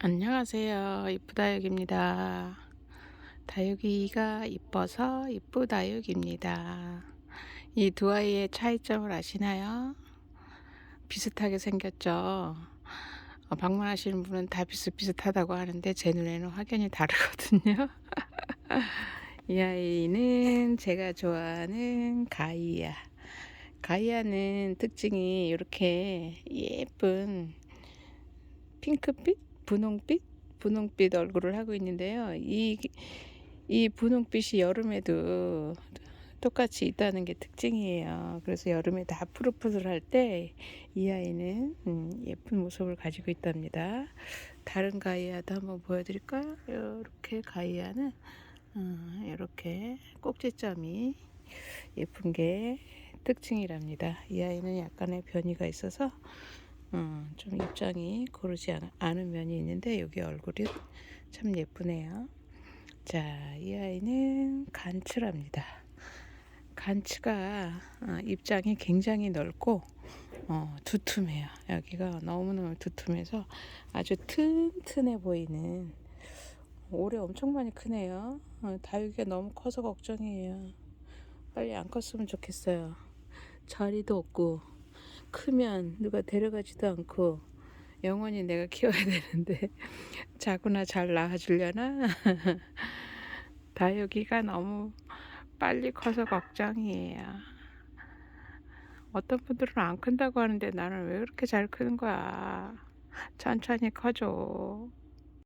안녕하세요. 이쁘다육입니다. 다육이가 이뻐서 이쁘다육입니다. 이 두 아이의 차이점을 아시나요? 비슷하게 생겼죠? 어, 방문하시는 분은 다 비슷비슷하다고 하는데 제 눈에는 확연히 다르거든요. 이 아이는 제가 좋아하는 가이아. 가이아는 특징이 이렇게 예쁜 핑크빛? 분홍빛? 분홍빛 얼굴을 하고 있는데요. 이, 이 분홍빛이 여름에도 똑같이 있다는 게 특징이에요. 그래서 여름에 다 푸릇푸릇할 때 이 아이는 음, 예쁜 모습을 가지고 있답니다. 다른 가이아도 한번 보여드릴까요? 이렇게 가이아는 음, 이렇게 꼭지점이 예쁜 게 특징이랍니다. 이 아이는 약간의 변이가 있어서 음, 좀 입장이 고르지 않, 않은 면이 있는데 여기 얼굴이 참 예쁘네요. 자, 이 아이는 간츠랍니다. 간츠가 어, 입장이 굉장히 넓고 어, 두툼해요. 여기가 너무너무 두툼해서 아주 튼튼해 보이는 올해 엄청 많이 크네요. 어, 다육이가 너무 커서 걱정이에요. 빨리 안 컸으면 좋겠어요. 자리도 없고 크면 누가 데려가지도 않고 영원히 내가 키워야 되는데 자구나 잘 낳아주려나? 다육이가 너무 빨리 커서 걱정이에요. 어떤 분들은 안 큰다고 하는데 나는 왜 그렇게 잘 크는 거야? 천천히 커줘.